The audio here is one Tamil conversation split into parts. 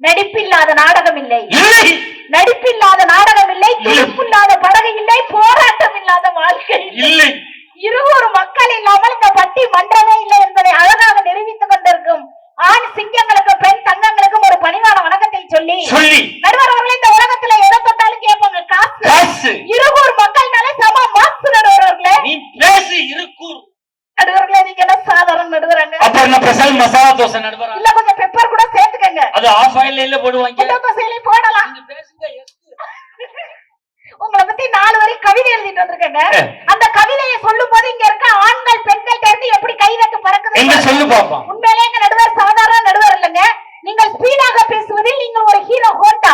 நடிப்பில்லாத நாடகம் இல்லை. நடிப்பில்லாத நாடகம் இல்லை துடிப்பில்லாத படகு இல்லை போராட்டம் இல்லாத வாழ்க்கை இல்லை. இருவரு மக்கள் இல்லாமல் இந்த பட்டி மன்றமே இல்லை என்பதை அழகாக நிரூபித்துக் கொண்டிருக்கும் ஆண் சிங்கங்களுக்கும் பெண் தங்கங்களுக்கும் ஒரு பணிவான வணக்கத்தை சொல்லி சொல்லி. நடுவர் அவர்களே இந்த உலகத்துல எதை தொட்டாலும் கேட்பாங்க காசு. இருகூர் மக்கள்னாலே சம மாசு நடுவர் அவர்களே. நீ பேசு இருக்கும் நடுவர்களே நீங்க என்ன சாதாரண நடுவராங்க? அப்புறம் என்ன ஸ்பெஷல் மசாலா தோசை நடுவரா? இல்ல கொஞ்சம் பெப்பர் கூட சேர்த்துக்கங்க. அது ஆஃப் ஆயில்ல போடுவாங்க. முட்டை தோசையிலே போடலாம். நீங்க பேசுங்க yes. உங்களை பத்தி நாலு வரி கவிதை எழுதிட்டு வந்திருக்கேங்க. அந்த கவிதையை சொல்லும் போது இங்க இருக்க ஆண்கள் பெண்கள் இருந்து எப்படி கைதட்டு பறக்குது? எங்க சொல்லு பாப்போம். உண்மையிலே எங்க நடுவர் சாதாரண நடுவர் இல்லைங்க. நீங்கள் ஸ்பீடாக பேசுவதில் நீங்கள் ஒரு ஹீரோ ஹோண்டா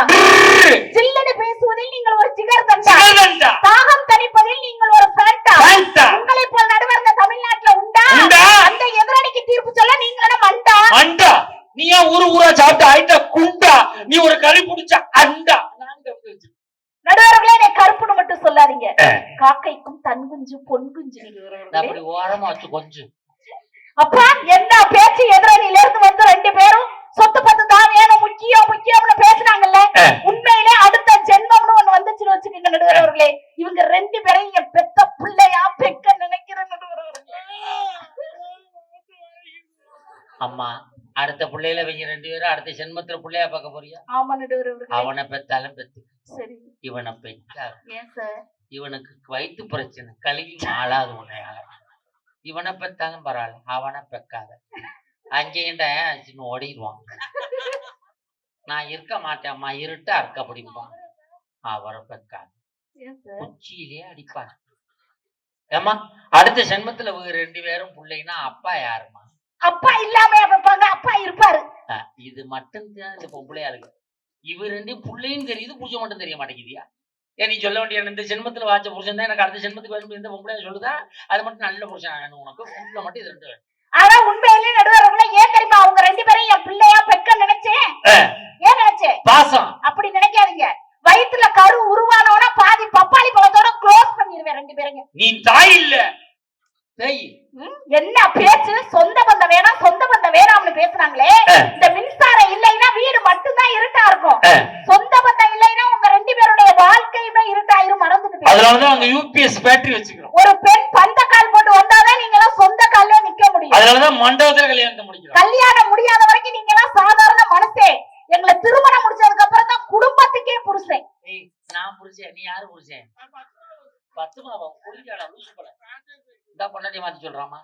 சில்லுன்னு பேசுவதில் நீங்கள் ஒரு ஜிகர் தண்டா சிகரண்டா. தாகம் தணிப்பதில் நீங்கள் ஒரு ஃபேண்டா ஃபேண்டா. உங்களை போல் நடுவர் இந்த தமிழ்நாட்டுல உண்டா உண்டா? அந்த எதிரணிக்கு தீர்ப்பு சொல்ல நீங்களா மண்டா அண்டா நீ ஏன் ஊரு ஊரா சாப்பிட்டு ஆயிட்ட குண்டா நீ ஒரு கறி புடிச்ச அண்டா நாங்க அப்படி வச்சிருக்கோம். நடுவர்களே என்னை கருப்புன்னு மட்டும் சொல்லாதீங்க ஏ. காக்கைக்கும் தன் குஞ்சு பொன் குஞ்சு நான் நடுவர்களே. அப்படி ஓரமா வச்சு கொஞ்சம் அப்பா என்ன பேச்சு எதிரணியில இருந்து வந்து ரெண்டு பேரும்? சொத்து பத்து தான் வேணும் முக்கியம் முக்கியம்னு பேசுனாங்கல்ல. உண்மையிலே அடுத்த ஜென்மம்னு ஒண்ணு வந்துச்சுன்னு வச்சுக்கோங்க நடுவர் அவர்களே இவங்க ரெண்டு பேரையும் என் பெத்த பிள்ளையா பெக்க நினைக்கிற நடுவர் அம்மா அடுத்த பிள்ளையில இவங்க ரெண்டு பேரும் அடுத்த ஜென்மத்துல பிள்ளையா பார்க்க போறியா? ஆமா நடுவர் அவனை பெத்தாலும் பெத்து. சரி. இவனை பெற்றா. ஏன் சார்? இவனுக்கு வயிற்று பிரச்சனை கழுவி மாளாது உன்னையால இவனை பெத்தாலும் பரவாயில்ல அவனை பெக்காத. அங்கேயும் சின்ன ஓடிடுவான்? நான் இருக்க மாட்டேன்ம்மா இருட்டா இருக்க அப்படிம்பான் அவரை பெக்காத. ஏன் சார்? உச்சியிலே அடிப்பார். ஏம்மா அடுத்த ஜென்மத்துல ரெண்டு பேரும் பிள்ளைன்னா அப்பா யாருமா அப்பா இல்லாம வைப்பாங்க அப்பா இருப்பாரு. இது மட்டும் தான் இந்த பொம்பளையாளுங்க. இவ ரெண்டு புள்ளையும் தெரியுது புருஷன் மட்டும் தெரிய மாட்டேங்குதியா? ஏன் நீ சொல்ல வேண்டிய இந்த ஜென்மத்துல வாச்ச புருஷன் தான் எனக்கு அடுத்த ஜென்மத்துக்கு வேணும் இந்த பொம்பளையா சொல்லுதா? அது மட்டும் நல்ல புருஷன்? வேணும் உனக்கு புள்ள மட்டும் இது ரெண்டு வேணும் ஆனா உண்மையிலே நடுவர் அவர்களே ஏன் தெரியுமா? அவங்க ரெண்டு பேரையும் என் பிள்ளையா பெக்க நினைச்சேன்? ஏன் நினைச்சேன்? பாசம். அப்படி நினைக்காதீங்க. வயித்துல கரு உருவானோட பாதி பப்பாளி பழத்தோட க்ளோஸ் பண்ணிடுவேன் ரெண்டு பேரையும். நீ தாய் இல்ல. என்ன பேச்சு? சொந்த பந்தம் வேணாம் சொந்த பந்தம் வேணாம்னு பேசுனாங்களே. அஹ். இந்த மின்சாரம் இல்லைன்னா வீடு மட்டும்தான் இருட்டா இருக்கும் அஹ், சொந்த பந்தம் இல்லைன்னா உங்க ரெண்டு பேருடைய வாழ்க்கையுமே இருட்டாயிரும் மறந்துட்டு போயிடும். அதனாலதான் அங்க யூபிஎஸ் பேட்டரி வச்சுக்கிறோம். ஒரு பெண் பந்த கால் போட்டு வந்தாதான் நீங்க எல்லாம் சொந்த கால்ல நிக்க முடியும். அதனாலதான் மண்டபத்துல கல்யாணத்தை முடிக்கிறோம். கல்யாணம் முடியாத வரைக்கும் நீங்க எல்லாம் சாதாரண மனசே. எங்களை திருமணம் முடிச்சதுக்கு அப்புறம் தான் குடும்பத்துக்கே புருஷன். நான் புருஷன் நீ யாரு புருஷன்? பத்து மாவா குளிக்காடா லூசு போல. இந்த பொண்டாட்டி மாத்தி சொல்றாமா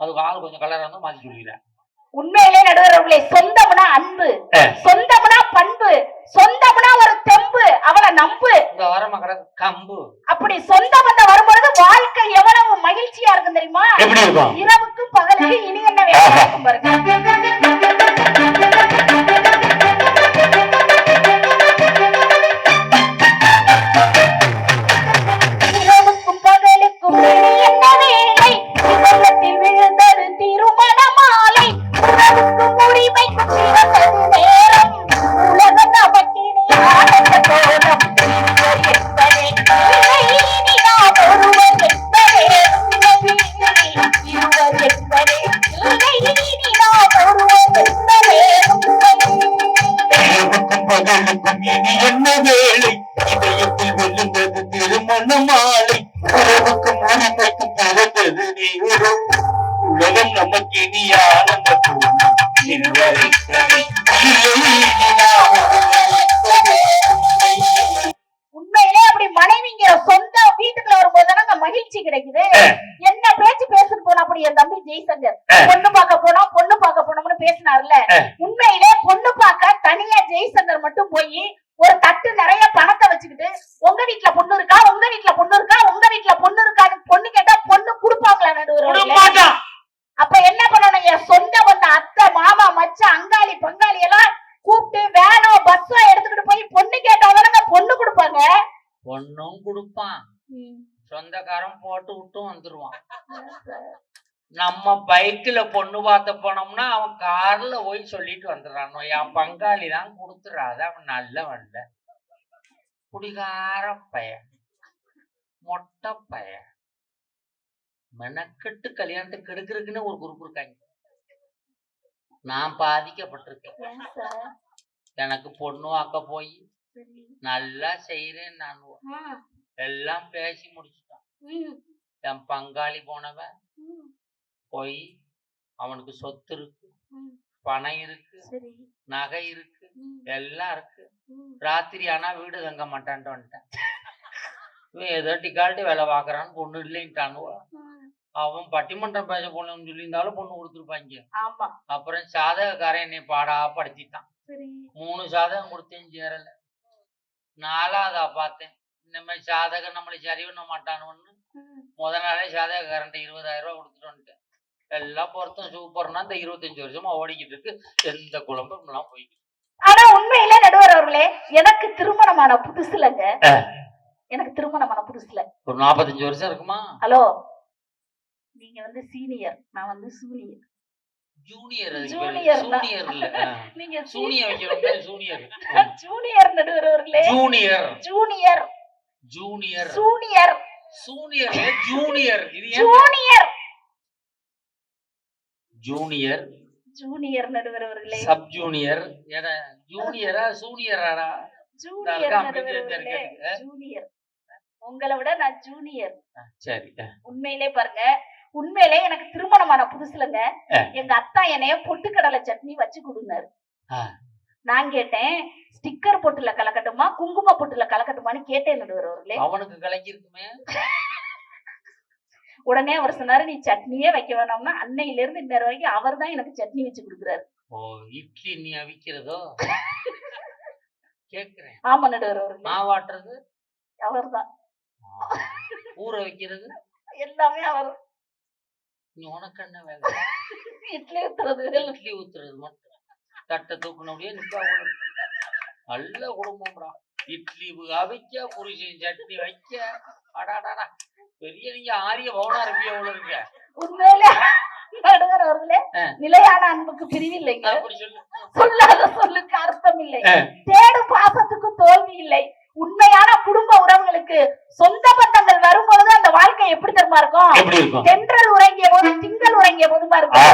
அது ஆள் கொஞ்சம் கலரா இருந்தா மாத்தி சொல்லிடுறேன் உண்மையிலே நடுவர்களே சொந்தம்னா அன்பு. சொந்தம்னா பண்பு சொந்தம்னா ஒரு தெம்பு அவளை நம்பு. இந்த கிடக்கு கம்பு. அப்படி சொந்த பந்தம் வரும்பொழுது வாழ்க்கை எவ்வளவு மகிழ்ச்சியா இருக்கும் தெரியுமா? இரவுக்கும் பகலுக்கு இனி என்ன வேலை பாருங்க. என் தம்பி ஜெய்சங்கர். பொண்ணு பார்க்க போனோம் பொண்ணு பார்க்க போனோம்னு பேசினார்ல. உண்மையிலே பொண்ணு பார்க்க தனியா ஜெய்சங்கர் மட்டும் போய் ஒரு தட்டு நிறைய பணத்தை வச்சுக்கிட்டு உங்க வீட்ல பொண்ணு இருக்கா? உங்க வீட்ல பொண்ணு இருக்கா? உங்க வீட்ல பொண்ணு இருக்கான்னு பொண்ணு கேட்டா பொண்ணு கொடுப்பாங்களா நடுவர் அப்ப என்ன பண்ணணும்? என் சொந்த வந்த அத்தை மாமா மச்சான் அங்காளி பங்காளி எல்லாம் கூப்பிட்டு வேனோ பஸ்ஸோ எடுத்துக்கிட்டு போய் பொண்ணு கேட்டாதானங்க பொண்ணு கொடுப்பாங்க? பொண்ணும் கொடுப்பான். சொந்தக்காரன் போட்டு விட்டும் வந்துருவான். நம்ம பைக்ல பொண்ணு பார்த்த போனோம்னா அவன் கார்ல போய் சொல்லிட்டு வந்துடுறான். என் பங்காளி தான் கொடுத்துறாத அவன் நல்ல வண்ட குடிகார பையன் மொட்டை பையன். மெனக்கெட்டு கல்யாணத்தை கெடுக்கிறதுக்குன்னு ஒரு குரூப் இருக்காங்க. நான் பாதிக்கப்பட்டிருக்கேன். எனக்கு பொண்ணு வாக்க போய் நல்லா செய்யறேன் நான். எல்லாம் பேசி முடிச்சுட்டான். என் பங்காளி போனவன் போய் அவனுக்கு சொத்து இருக்கு பணம் இருக்கு நகை இருக்கு எல்லாம் இருக்கு. ராத்திரி ஆனா வீடு தங்க மாட்டான்ட்டு வந்துட்டேன். இவன் ஏதோ டிக்கால்ட்டி வேலை பார்க்கறான்னு பொண்ணு இல்லைன்ட்டானுவா. அவன் பட்டிமன்றம் பேச போனோம்னு சொல்லியிருந்தாலும் பொண்ணு கொடுத்துருப்பாங்க. அப்புறம் சாதகக்காரன் என்னை பாடா படுத்திட்டான் மூணு சாதகம் கொடுத்தேன் சேரல நாலாவதா பார்த்தேன். இந்த மாதிரி சாதகம் நம்மளை சரி பண்ண மாட்டானுன்னு முத நாளே சாதகக்காரன்ட்ட இருபதாயிரம் ரூபாய் கொடுத்துட்டு வந்துட்டேன். எல்லாம் பொருத்தம் சூப்பர்னா இந்த இருபத்தஞ்சு வருஷமா ஓடிக்கிட்டு இருக்கு எந்த குழம்பும் எல்லாம் ஆனா உண்மையிலே நடுவர் அவர்களே எனக்கு திருமணமான புதுசுலங்க. எனக்கு திருமணமான புதுசுல. ஒரு நாற்பத்தஞ்சு வருஷம் இருக்குமா? ஹலோ. நீங்க வந்து சீனியர் நான் வந்து சூனியர். ஜூனியர் ஜூனியர் நீங்க சூனியர் வைக்கிறோம் ஜூனியர் ஜூனியர் நடுவர் அவர்களே. Junior. Junior. Junior. Junior. Junior junior. இது ஏன் ஜூனியர். ஜூனியர் ஜூனியர் நடுவர் அவர்களே. சப் ஜூனியர் ஏடா ஜூனியரா சூனியராடா ஜூனியர் நடுவர் அவர்களே. ஜூனியர் உங்களை விட நான் ஜூனியர் சரி உண்மையிலே பாருங்க உண்மையிலே எனக்கு திருமணமான புதுசுலங்க. எங்க அத்தா என்னைய பொட்டுக்கடலை சட்னி வச்சு கொடுனாரு. நான் கேட்டேன் ஸ்டிக்கர் பொட்டுல கலக்கட்டுமா குங்கும பொட்டுல கலக்கட்டுமான்னு கேட்டேன் நடுவர் அவர்களே. அவனுக்கு கலக்கி இருக்குமே உடனே அவர் சொன்னாரு நீ சட்னியே வைக்க வேணாம்னா அன்னையில இருந்து இன்னொரு வரைக்கும் அவர் தான் எனக்கு சட்னி வச்சு கொடுக்குறாரு. ஓ இட்லி நீ அவிக்கிறதோ? கேக்குறேன் ஆமா நடுவர் அவர்களே. மாவாட்டுறது? அவர் தான். ஊற வைக்கிறது? எல்லாமே அவர். நீ உனக்கு என்ன வேலை? இட்லி ஊத்துறது. இட்லி ஊத்துறது மட்டும். தட்டை தூக்கினபடியே நிப்பா நல்ல குடும்பம்டா. இட்லி அவிக்க புருஷன் சட்னி வைக்க. அடாடாடா. பெரிய நீங்க ஆரிய பவனா இருப்பிய அவ்வளவு இருக்க? உண்மையிலே. நிலையான அன்புக்கு பிரிவில்லைங்க. சொல்லாத சொல்லுக்கு அர்த்தம் இல்லை. தேடும் பாசத்துக்கு தோல்வி இல்லை. உண்மையான குடும்ப உறவுகளுக்கு சொந்த பந்தங்கள் வரும்பொழுது அந்த வாழ்க்கை எப்படி தெரியுமா இருக்கும்? தென்றல் உறங்கிய போது திங்கள் உறங்கிய போதுமா இருக்கும்?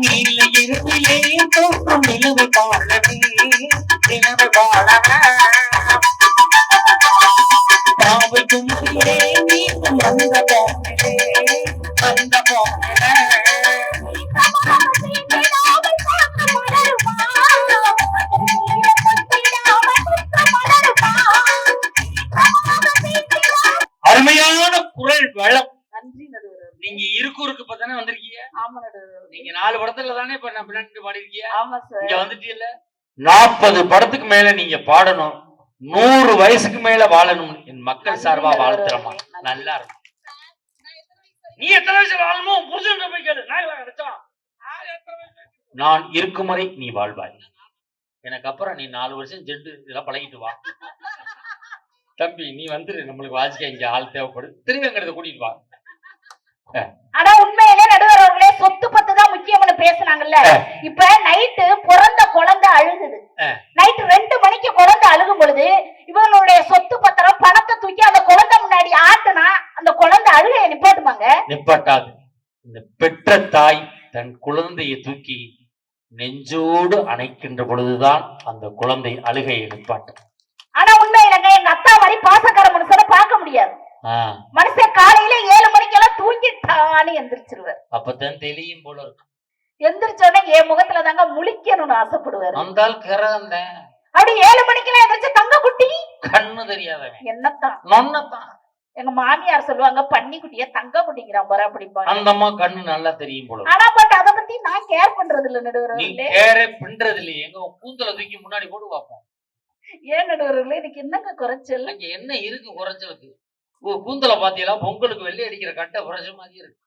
నీళ్ళ ఎరుపు ఏ తోపు నిలువ కాలని நாற்பது படத்துக்கு மேல நீங்க பாடணும். நூறு வயசுக்கு மேல வாழணும். என் மக்கள் சார்பா வாழ்த்துறமா? நல்லா இருக்கும். நீ எத்தனை வயசு வாழணுமோ? புருஷன் போய் கேளு. நான் இருக்கும் வரை நீ வாழ்வாய். எனக்கு அப்புறம் நீ நாலு வருஷம் ஜெண்டு இதெல்லாம் பழகிட்டு வா. தம்பி நீ வந்துரு. நம்மளுக்கு வாசிக்க இங்க ஆள் தேவைப்படும் திருவேங்கடத்தை கூட்டிட்டு வா. ஆனா உண்மையிலே சொத்து பத்து தான் முக்கியம்னு பேசுனாங்கல்ல? இப்ப நைட்டு பிறந்த குழந்தை அழுகுது. ஆ. நைட்டு ரெண்டு மணிக்கு குழந்தை அழுகும் பொழுது இவங்களுடைய சொத்து பத்திரம் பணத்தை தூக்கி அந்த குழந்தை முன்னாடி ஆட்டுனா அந்த குழந்தை அழுகைய நிப்பாட்டுமாங்க? நிப்பாட்டாது. இந்த பெற்ற தாய் தன் குழந்தையை தூக்கி நெஞ்சோடு அணைக்கின்ற பொழுதுதான் அந்த குழந்தை அழுகையை நிப்பாட்டும். ஆனா உண்மையிலங்க எங்க அத்தா மாதிரி பாசக்கார மனுஷனை பார்க்க முடியாது. மனுஷன் காலையில ஏழு மணிக்கெல்லாம் தூங்கிட்டான்னு எந்திரிச்சிருவார். அப்பதான் தெளியும் போல இருக்கும் எந்திரிச்சோடனே என் முகத்துல தாங்க முழிக்கணும்னு ஆசைப்படுவாரு. வந்தால் கிறந்தேன் அப்படி ஏழு மணிக்கெல்லாம் எந்திரிச்சு தங்க குட்டி! கண்ணு தெரியாதவன். என்னத்தான்? நொன்னத்தான் எங்க மாமியார் சொல்லுவாங்க பன்னிக்குட்டிய தங்க குட்டிங்கிறான் பாரு அப்படிம்பாங்க. அந்த அம்மா கண்ணு நல்லா தெரியும் போல ஆனா பட் அத பத்தி நான் கேர் பண்றது இல்ல நடுவர்களே கேரே பின்றது இல்லையே எங்க கூந்தல தூக்கி முன்னாடி போட்டு பார்ப்போம். ஏன் நடுவர்களே எனக்கு என்னங்க குறைச்சல்? என்ன இருக்கு குறைச்சலுக்கு? கூந்தலை பாத்தீங்களா பொங்கலுக்கு வெள்ளி அடிக்கிற கட்டை குறைச்ச மாதிரி இருக்கு.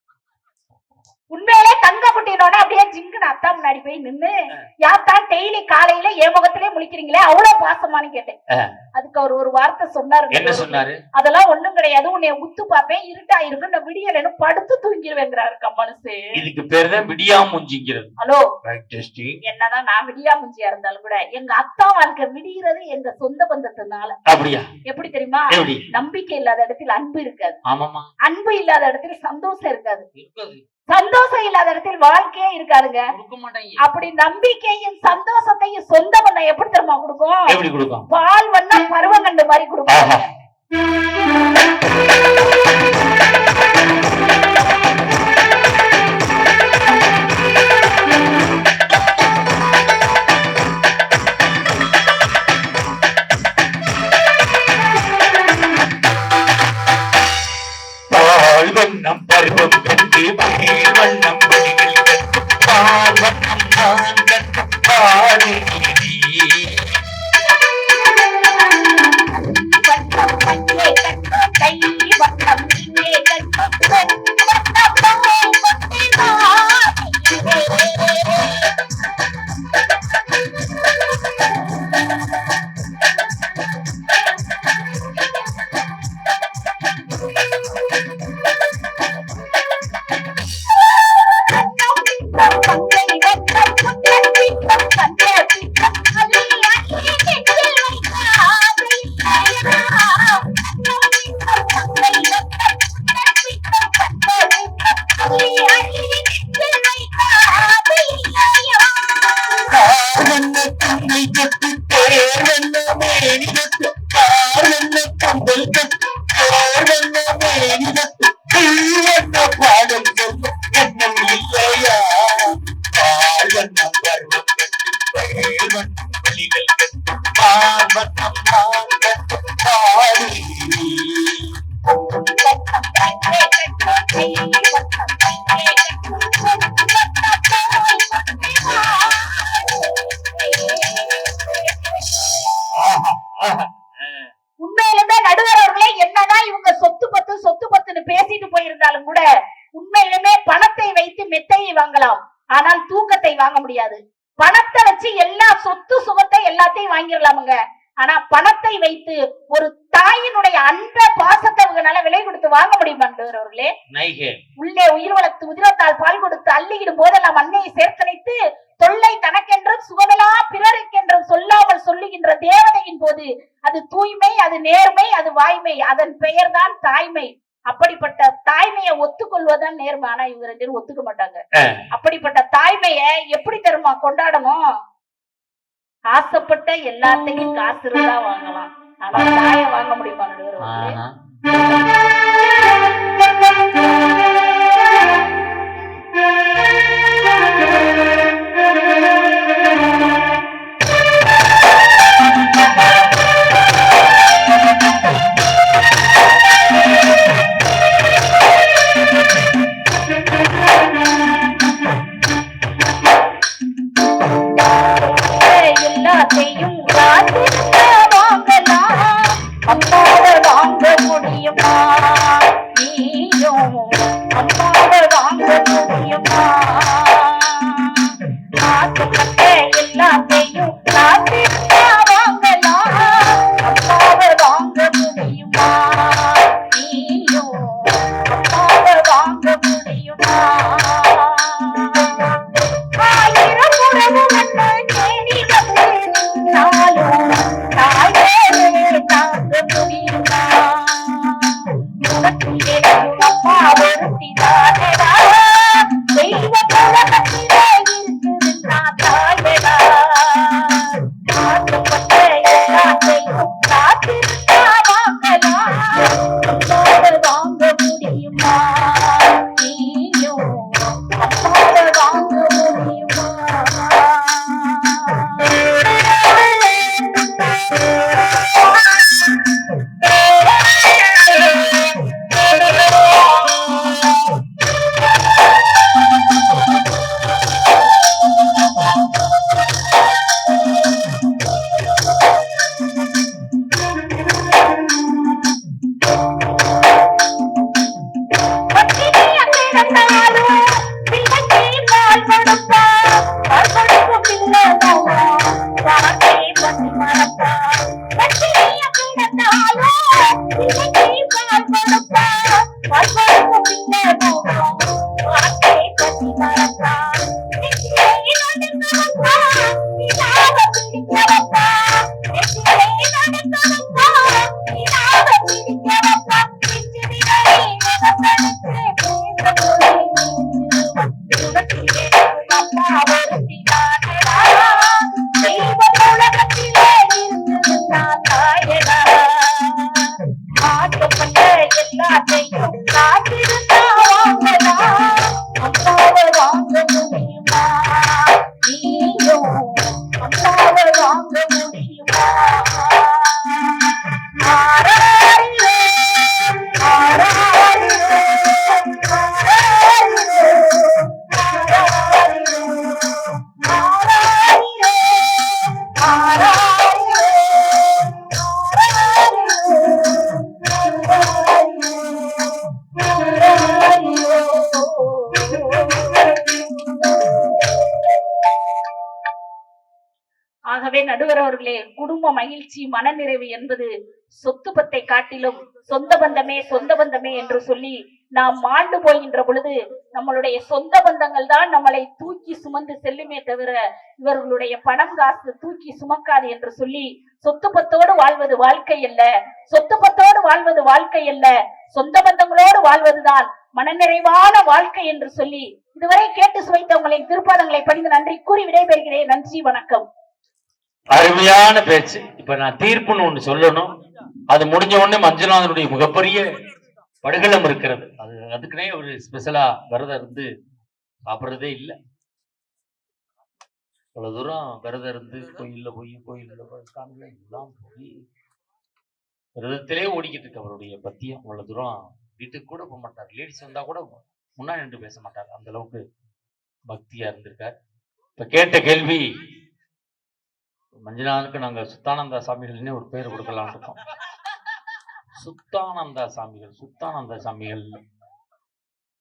உண்மையிலே தங்க குட்டினோட அப்படியே ஜிங்குன்னு அத்தா முன்னாடி போய் நின்னு யாத்தான் டெய்லி காலையில என் முகத்திலே முழிக்கிறீங்களே அவ்வளவு பாசமான்னு கேட்டேன். அதுக்கு அவர் ஒரு வார்த்தை சொன்னாரு. என்ன. சொன்னாரு? அதெல்லாம் ஒண்ணும் கிடையாது உன்னை உத்து பாப்பேன் இருட்டா இருக்கும் நான் விடியலன்னு படுத்து தூங்கிடுவேங்கிறாருக்கா மனசு. இதுக்கு பேர் தான் விடியாமுஞ்சிங்கிறது. ஹலோ. Right, testing. என்னதான் நான் விடியா முஞ்சியா இருந்தாலும் கூட எங்க அத்தா வாழ்க்கை விடிகிறது எங்க சொந்த பந்தத்தினால. அப்படியா? எப்படி தெரியுமா? நம்பிக்கை இல்லாத இடத்தில் அன்பு இருக்காது. ஆமாமா அன்பு இல்லாத இடத்தில் சந்தோஷம் இருக்குது. சந்தோஷம் இல்லாத இடத்தில் வாழ்க்கையே இருக்காதுங்க. அப்படி நம்பிக்கையும் சந்தோஷத்தையும் சொந்த பந்தம் எப்படி தெரியுமா கொடுக்கும்? பால் வண்ண பருவங்கண்டு மாதிரி கொடுக்கும். நைகே. உள்ளே உயிர் வளர்த்து உதிரத்தால் பால் கொடுத்து அள்ளியிடும் போதெல்லாம் அன்னையை சேர்த்தனைத்து தொல்லை தனக்கென்றும் சுகமெல்லாம் பிறருக்கென்றும் சொல்லாமல் சொல்லுகின்ற தேவதையின் போது அது தூய்மை அது நேர்மை அது வாய்மை அதன் பெயர்தான் தாய்மை. அப்படிப்பட்ட தாய்மையை ஒத்துக்கொள்வதுதான் நேர்மை. ஆனா இவங்க ரெண்டு பேரும் ஒத்துக்க மாட்டாங்க. அப்படிப்பட்ட தாய்மைய எப்படி தெரியுமா கொண்டாடணும்? ஆசைப்பட்ட எல்லாத்தையும் காசு இருந்தா வாங்கலாம். ஆனா தாயை வாங்க முடியுமா Thank you. ஆகவே நடுவர் அவர்களே குடும்ப மகிழ்ச்சி மனநிறைவு என்பது சொத்து பத்தை காட்டிலும் சொந்த பந்தமே சொந்த பந்தமே என்று சொல்லி நாம் மாண்டு போகின்ற பொழுது நம்மளுடைய சொந்த பந்தங்கள் தான் நம்மளை தூக்கி சுமந்து செல்லுமே தவிர இவர்களுடைய பணம் காசு தூக்கி சுமக்காது என்று சொல்லி சொத்து பத்தோடு வாழ்வது வாழ்க்கை அல்ல. சொத்து பத்தோடு வாழ்வது வாழ்க்கை அல்ல. சொந்த பந்தங்களோடு வாழ்வதுதான் மனநிறைவான வாழ்க்கை என்று சொல்லி இதுவரை கேட்டு சுவைத்தவங்களின் திருப்பாதங்களை பணிந்து நன்றி கூறி விடைபெறுகிறேன். நன்றி வணக்கம். அருமையான பேச்சு. இப்ப நான் தீர்ப்புன்னு ஒண்ணு சொல்லணும். அது முடிஞ்ச உடனே மஞ்சுநாதனுடைய மிகப்பெரிய படுகளம் இருக்கிறது. அது அதுக்குனே ஒரு ஸ்பெஷலா விரதம் இருந்து சாப்பிட்றதே இல்லை. அவ்வளவு தூரம் விரதம் இருந்து கோயில்ல போய் கோயில்ல போய் சாமியில எல்லாம் போய் விரதத்திலே ஓடிக்கிட்டு இருக்கு அவருடைய பத்தியம் அவ்வளவு தூரம் வீட்டுக்கு கூட போக மாட்டார். லேடிஸ் வந்தா கூட முன்னாடி நின்று பேச மாட்டார். அந்த அளவுக்கு பக்தியா இருந்திருக்கார். இப்ப கேட்ட கேள்வி மஞ்சுநாதனுக்கு நாங்க சுத்தானந்தா சாமிகள்னே ஒரு பேர் கொடுக்கலாம்னு இருக்கோம். சுத்தானந்தா சாமிகள் சுத்தானந்தா சாமிகள்.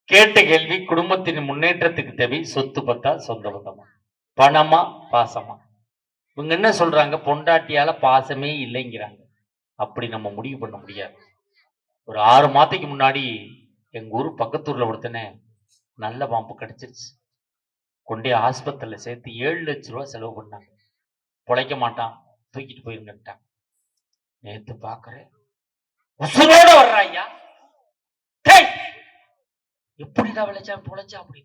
கேட்ட கேள்வி குடும்பத்தின் முன்னேற்றத்துக்கு தேவை சொத்து பத்தா சொந்த பத்தமா பணமா பாசமா? இவங்க என்ன சொல்றாங்க? பொண்டாட்டியால பாசமே இல்லைங்கிறாங்க. அப்படி நம்ம முடிவு பண்ண முடியாது. ஒரு ஆறு மாதத்துக்கு முன்னாடி எங்க ஊர் பக்கத்தூர்ல ஒருத்தனே நல்ல பாம்பு கிடைச்சிருச்சு. கொண்டே ஆஸ்பத்திரியில சேர்த்து ஏழு லட்ச ரூபா செலவு பண்ணாங்க. பொழைக்க மாட்டான். தூக்கிட்டு போயிருங்கட்டான் நேத்து பாக்குறேன். உசுரோட வர்றா ஐயா. எப்படிதான் எப்படிடா விளைச்சா பொழைச்சா அப்படி?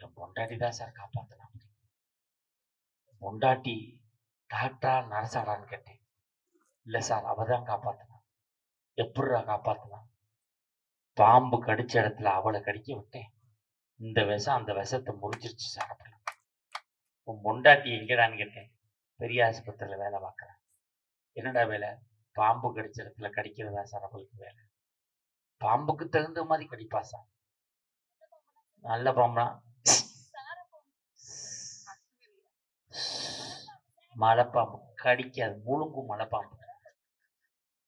என் பொண்டாட்டி தான் சார் காப்பாத்தலாம் பொண்டாட்டி டாக்டரா நர்ஸாடான்னு கேட்டேன். இல்ல சார் அவ தான் காப்பாத்தினா. எப்படிடா காப்பாத்தினா? பாம்பு கடிச்ச இடத்துல அவளை கடிக்க விட்டேன். இந்த விஷம் அந்த விஷத்தை முறிச்சிருச்சு சார். உன் பொண்டாட்டி எங்கடான்னு கேட்டேன். பெரிய ஆஸ்பத்திரியில வேலை பார்க்குறேன் என்னடா வேலை? பாம்பு கடிச்ச இடத்துல கடிக்கிறதா சார் அவளுக்கு வேலை? பாம்புக்கு தகுந்த மாதிரி கடிப்பா சார். நல்ல பாம்புனா மலைப்பாம்பு கடிக்காது. முழுங்கும் மலைப்பாம்பு.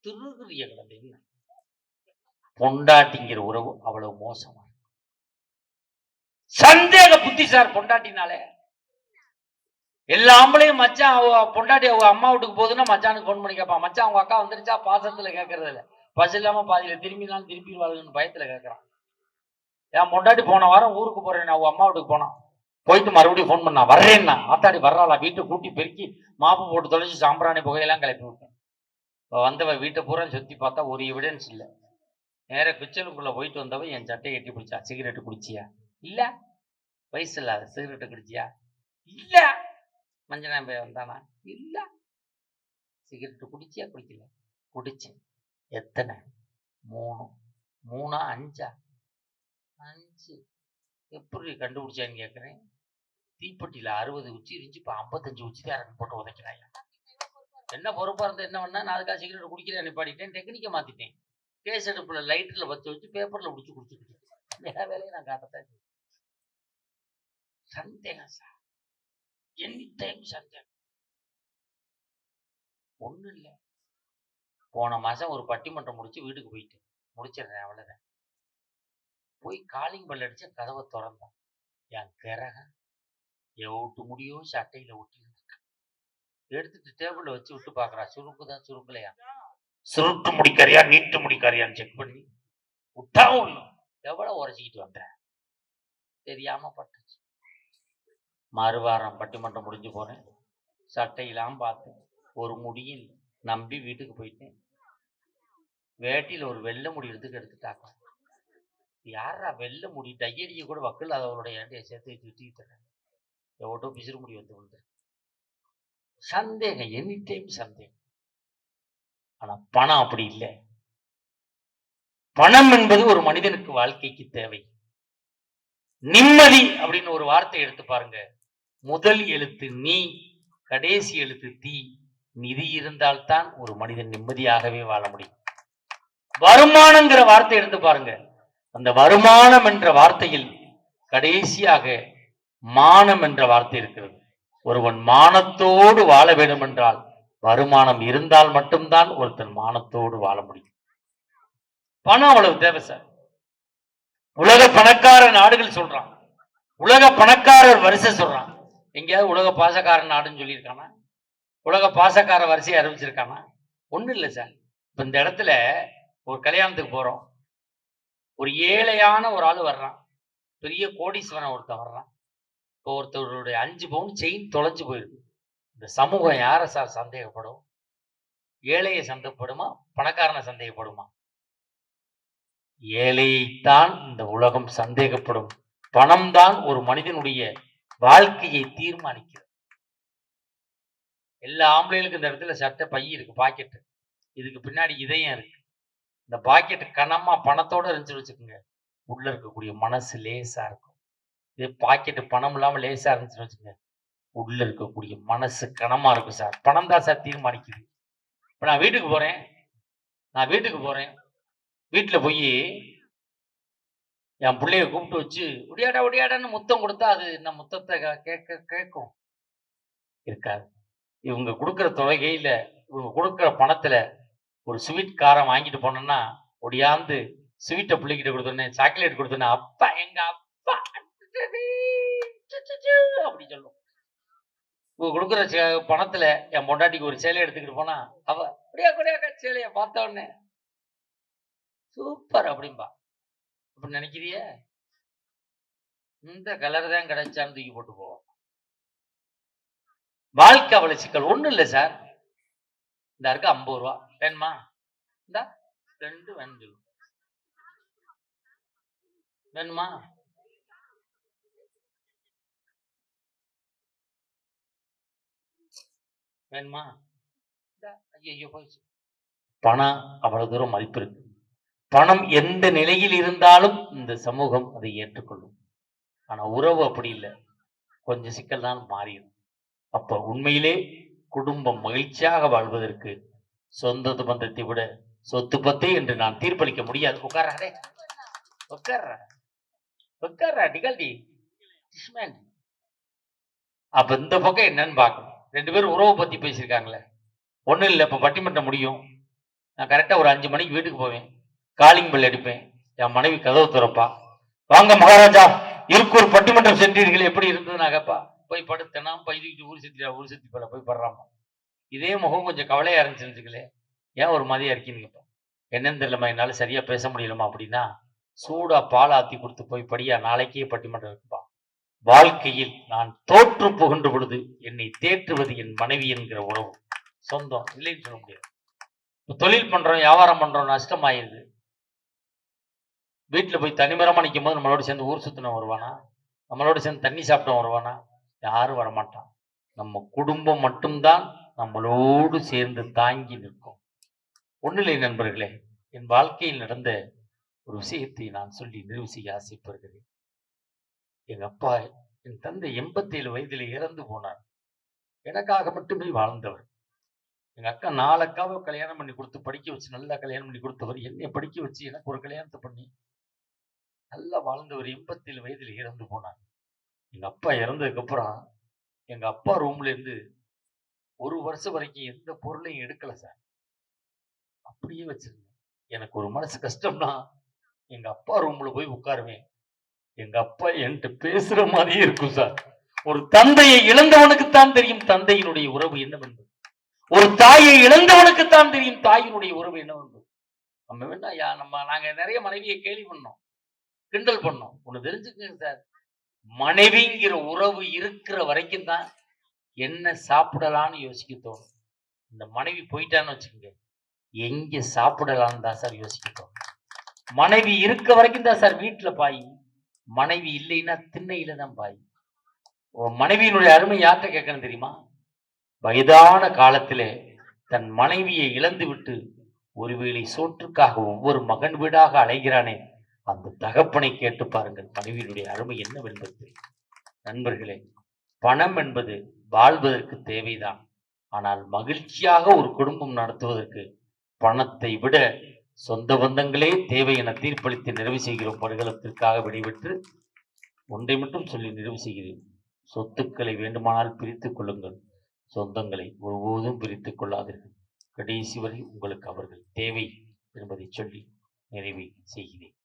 திருகிறிய கிடந்து என்ன பொண்டாட்டிங்கிற உறவு அவ்வளவு மோசமா. சந்தேக புத்தி சார் பொண்டாட்டினாலே. எல்லா ஆம்பளையும் மச்சான் அவ பொண்டாட்டி அவங்க அம்மா வீட்டுக்கு போகுதுன்னா மச்சானுக்கு ஃபோன் பண்ணி கேட்பான். மச்சான் அவங்க அக்கா வந்துருச்சா? பாசத்துல கேட்கறது இல்ல. பஸ் இல்லாம பாதியில திரும்பினாலும் திரும்பிடுவாளுன்னு பயத்துல கேட்கறான். என் பொண்டாட்டி போன வாரம் ஊருக்கு போறேன் அவங்க அம்மா வீட்டுக்கு போனான் போயிட்டு மறுபடியும் ஃபோன் பண்ணா வர்றேன்னா. ஆத்தாடி வர்றாளா? வீட்டை கூட்டி பெருக்கி மாப்பு போட்டு தொலைச்சி சாம்பிராணி புகையெல்லாம் கிளப்பி விட்டேன். இப்போ வந்தவ வீட்டை பூரா சுத்தி பார்த்தா ஒரு எவிடன்ஸ் இல்லை. நேர கிச்சனுக்குள்ள போயிட்டு வந்தவ என் சட்டையை கட்டி பிடிச்சா. சிகரெட் குடிச்சியா? இல்ல. வயசு இல்லாத சிகரெட்டு குடிச்சியா? இல்லை. மஞ்சள் பையன் வந்தானா இல்லை. சிகரெட் குடிச்சியா? குடிக்கல. குடிச்சேன். எத்தனை? மூணு. மூணா? அஞ்சா? அஞ்சு. எப்படி கண்டுபிடிச்சான்னு கேட்குறேன் தீப்பெட்டியில் அறுபது உச்சி இருந்துச்சு. இப்போ ஐம்பத்தஞ்சு உச்சி தான் போட்டு உதைக்கிறாயா என்ன பொறுப்பா இருந்தா என்ன பண்ணா? நான் அதுக்காக சிகரெட் குடிக்கிறேன் நிப்பாட்டிட்டேன். டெக்னிக்கை மாத்திட்டேன். கேஸ் அடுப்பில் லைட்டில் பற்ற வச்சு பேப்பர்ல பிடிச்சி குடிச்சுக்கிட்டு வேற வேலையை நான் காட்டத்தான் சந்தேகம் சார். எனி டைம் சந்தேகம் இல்ல. போன மாசம் ஒரு பட்டிமன்றம் முடிச்சு வீட்டுக்கு போயிட்டேன் முடிச்சிடுறேன் அவ்வளோதான் போய் காலிங் பெல் அடிச்ச கதவை திறந்தான். என் கிரகம் எவ்வளோ முடியோ சட்டையில் ஒட்டி எடுத்துட்டு டேபிள்ல வச்சு விட்டு பாக்குறா சுருக்குதான் சுருக்கலையா சுருட்டு முடிக்கறியா நீட்டு முடிக்கறியான்னு செக் பண்ணி விட்டா இல்லை எவ்வளவு உரைச்சிக்கிட்டு வந்தேன்? தெரியாம பட்டுச்சு. மறுவாரம் பட்டிமன்றம் முடிஞ்சு போனேன். சட்டையெல்லாம் பார்த்தேன் ஒரு முடியில் நம்பி வீட்டுக்கு போயிட்டேன். வேட்டியில் ஒரு வெள்ளை முடி எடுத்துக்கு எடுத்துட்டாங்க. யாரா வெள்ளை முடி? டையடிக்க கூட வக்கல் அவரோட ஏண்டையை சேர்த்து வச்சு எவ்வளோ பிசிறு முடி வந்து வந்து சந்தேகம் எனி டைம் சந்தேகம். ஆனா பணம் அப்படி இல்லை. பணம் என்பது ஒரு மனிதனுக்கு வாழ்க்கைக்கு தேவை. நிம்மதி அப்படின்னு ஒரு வார்த்தை எடுத்து பாருங்க. முதல் எழுத்து நீ கடைசி எழுத்து தீ. நிதி இருந்தால்தான் ஒரு மனிதன் நிம்மதியாகவே வாழ முடியும். வருமானங்கிற வார்த்தை எடுத்து பாருங்க. அந்த வருமானம் என்ற வார்த்தையில் கடைசியாக மானம் என்ற வார்த்தை இருக்கிறது. ஒருவன் மானத்தோடு வாழ வேண்டும் என்றால் வருமானம் இருந்தால் மட்டும்தான் ஒருத்தன் மானத்தோடு வாழ முடியும். பணம் அவ்வளவு தேவை சார். உலக பணக்கார நாடுகள் சொல்றான். உலக பணக்காரர் வரிசை சொல்றான். எங்கேயாவது உலக பாசக்கார நாடுன்னு சொல்லியிருக்கானா உலக பாசக்கார வரிசையை அறிவிச்சிருக்கானா ஒண்ணும் இல்லை சார். இப்போ இந்த இடத்துல ஒரு கல்யாணத்துக்கு போறோம். ஒரு ஏழையான ஒரு ஆள் வர்றான். பெரிய கோடீஸ்வரன் ஒருத்தன் வர்றான். இப்போ ஒருத்தருடைய அஞ்சு பவுன் செயின் தொலைஞ்சு போயிருக்கு இந்த சமூகம் யாரை சார் சந்தேகப்படும்? ஏழையை சந்தேகப்படுமா? பணக்காரனை சந்தேகப்படுமா? ஏழையைத்தான் இந்த உலகம் சந்தேகப்படும். பணம் தான் ஒரு மனிதனுடைய வாழ்க்கையை தீர்மானிக்கிறது. எல்லா ஆம்பளைகளுக்கும் இந்த இடத்துல சட்டை பை இருக்கு பாக்கெட்டு இதுக்கு பின்னாடி இதயம் இருக்கு. இந்த பாக்கெட்டு கனமா பணத்தோட இருந்துச்சு வச்சுக்கோங்க. உள்ள இருக்கக்கூடிய மனசு லேசா இருக்கும். இதே பாக்கெட்டு பணம் இல்லாம லேசா இருந்துச்சுன்னு வச்சுக்கோங்க. உள்ள இருக்கக்கூடிய மனசு கனமா இருக்கும் சார். பணம் தான் சார் தீர்மானிக்குது. இப்போ நான் வீட்டுக்கு போறேன். நான் வீட்டுக்கு போறேன். வீட்டில் போய் என் பிள்ளைய கூப்பிட்டு வச்சு ஒடியாடா ஒடியாடான்னு முத்தம் கொடுத்தா அது என்ன முத்தத்தை கேட்க கேட்கும்? இருக்காது. இவங்க கொடுக்குற தொகையில இவங்க கொடுக்குற பணத்துல ஒரு ஸ்வீட் காரம் வாங்கிட்டு போனோம்னா ஒடியாந்து ஸ்வீட்டை பிள்ளைகிட்ட கொடுத்தோன்னே சாக்லேட் கொடுத்தோன்னே அப்பா எங்க அப்பா அப்படி சொல்லும் இவங்க கொடுக்குற சே- பணத்துல என் பொண்டாட்டிக்கு ஒரு சேலை எடுத்துக்கிட்டு போனா அவ அப்படியா கூடியாக்கா சேலைய பார்த்த உடனே சூப்பர் அப்படிம்பா. அப்படி நினைக்கிறிய? இந்த கலர் தான் கிடைச்சான்னு தூக்கி போட்டு போவோம். வாழ்க்கை அவ்வளவு சிக்கல் ஒண்ணும் இல்லை சார் இந்த இருக்கு ஐம்பது ரூபா. வேணுமா? இந்த ரெண்டு வேணும்? வேணுமா? வேணுமா ஐயோ போயிடுச்சு பணம் அவ்வளவு தூரம் மதிப்பு இருக்கு. பணம் எந்த நிலையில் இருந்தாலும் இந்த சமூகம் அதை ஏற்றுக்கொள்ளும். ஆனால் உறவு அப்படி இல்லை. கொஞ்சம் சிக்கல் தான் மாறிடும். அப்போ உண்மையிலே குடும்பம் மகிழ்ச்சியாக வாழ்வதற்கு சொந்த பந்தத்தை விட சொத்து பத்தே என்று நான் தீர்ப்பளிக்க முடியாது. உட்காரே உட்கார்ற. உட்கார்ற டிகல்டி அப்ப இந்த பக்கம் என்னன்னு பார்க்கணும். ரெண்டு பேரும் உறவை பத்தி பேசியிருக்காங்களே. ஒன்றும் இல்லை இப்போ பட்டிமன்றம் முடியும். நான் கரெக்டாக ஒரு அஞ்சு மணிக்கு வீட்டுக்கு போவேன். காலிங் பெல் அடிப்பேன். என் மனைவி கதவு திறப்பா. வாங்க மகாராஜா இருக்கூர் பட்டிமன்றம் சென்றீர்கள். எப்படி இருந்தது நான் கேப்பா போய் படுத்தனா பைதுக்கிட்டு ஊர் சுத்தி ஊர் சுத்தி போல போய் படுறாமா? இதே முகம் கொஞ்சம் கவலையா இருந்துச்சுங்களே ஏன் ஒரு மாதிரியா இருக்கீங்கப்பா என்னன்னு தெரியலமா என்னால சரியா பேச முடியலமா அப்படின்னா சூடா பால் ஆத்தி கொடுத்து போய் படியா நாளைக்கே பட்டிமன்றம் இருக்குப்பா. வாழ்க்கையில் நான் தோற்று புகின்ற பொழுது என்னை தேற்றுவது என் மனைவி என்கிற உறவு. சொந்தம் இல்லைன்னு சொல்ல முடியாது. தொழில் பண்றோம் வியாபாரம் பண்றோம் நஷ்டமாயிருது. வீட்டுல போய் தனிமரமாக நிற்கும் போது நம்மளோட சேர்ந்து ஊர் சுற்றின வருவானா நம்மளோட சேர்ந்து தண்ணி சாப்பிட்டவன் வருவானா யாரும் வரமாட்டான். நம்ம குடும்பம் மட்டும்தான் நம்மளோடு சேர்ந்து தாங்கி நிற்கும். ஒன்றில்லை நண்பர்களே என் வாழ்க்கையில் நடந்த ஒரு விஷயத்தை நான் சொல்லி நிறைவு செய்ய ஆசைப்படுகிறேன். எங்க அப்பா என் தந்தை எண்பத்தேழு வயதில் இறந்து போனார். எனக்காக மட்டுமே வாழ்ந்தவர். எங்க அக்கா நாலு அக்காவை கல்யாணம் பண்ணி கொடுத்து படிக்க வச்சு நல்லா கல்யாணம் பண்ணி கொடுத்தவர். என்னை படிக்க வச்சு எனக்கு ஒரு கல்யாணத்தை பண்ணி நல்லா வாழ்ந்தவர் எண்பத்தேழு வயதில் இறந்து போனார். எங்கள் அப்பா இறந்ததுக்கு அப்புறம் அப்பா ரூம்லேருந்து ஒரு வருஷம் வரைக்கும் எந்த பொருளையும் எடுக்கலை சார். அப்படியே வச்சிருந்தேன். எனக்கு ஒரு மனசு கஷ்டம்னா எங்கள் அப்பா ரூமில் போய் உட்காருவேன். எங்கள் அப்பா என்கிட்ட பேசுகிற மாதிரியே இருக்கும் சார். ஒரு தந்தையை இழந்தவனுக்குத்தான் தெரியும் தந்தையினுடைய உறவு என்னவென்பது ஒரு தாயை இழந்தவனுக்குத்தான் தெரியும் தாயினுடைய உறவு என்னவென்பது நம்ம வேணா நம்ம நாங்கள் நிறைய மனைவியை கேலி பண்ணோம். கிண்டல் பண்ணோம். ஒண்ணு தெரிஞ்சுக்கங்க சார். மனைவிங்கிற உறவு இருக்கிற வரைக்கும் தான் என்ன சாப்பிடலாம்னு யோசிக்க தோணும். இந்த மனைவி போயிட்டான்னு வச்சுக்கோங்க. எங்க சாப்பிடலான்னு தான் சார் யோசிக்க தோணும். மனைவி இருக்க வரைக்கும் தான் சார் வீட்டுல பாய். மனைவி இல்லைன்னா திண்ணையில தான் பாய். மனைவியினுடைய அருமை யார்கிட்ட கேட்கணும் தெரியுமா? வயதான காலத்திலே தன் மனைவியை இழந்து விட்டு ஒருவேளை சோற்றுக்காக ஒவ்வொரு மகன் வீடாக அலைகிறானே அந்த தகப்பனை கேட்டு பாருங்கள். மனைவியினுடைய அருமை என்னவென்பது நண்பர்களே பணம் என்பது வாழ்வதற்கு தேவைதான். ஆனால் மகிழ்ச்சியாக ஒரு குடும்பம் நடத்துவதற்கு பணத்தை விட சொந்த பந்தங்களே தேவை என தீர்ப்பளித்து நிறைவு செய்கிறோம். படுகளத்திற்காக விடைபெற்று ஒன்றை மட்டும் சொல்லி நிறைவு செய்கிறேன். சொத்துக்களை வேண்டுமானால் பிரித்துக் கொள்ளுங்கள். சொந்தங்களை ஒருபோதும் பிரித்துக் கொள்ளாதீர்கள். கடைசி வரை உங்களுக்கு அவர்கள் தேவை என்பதை சொல்லி நிறைவு செய்கிறேன்.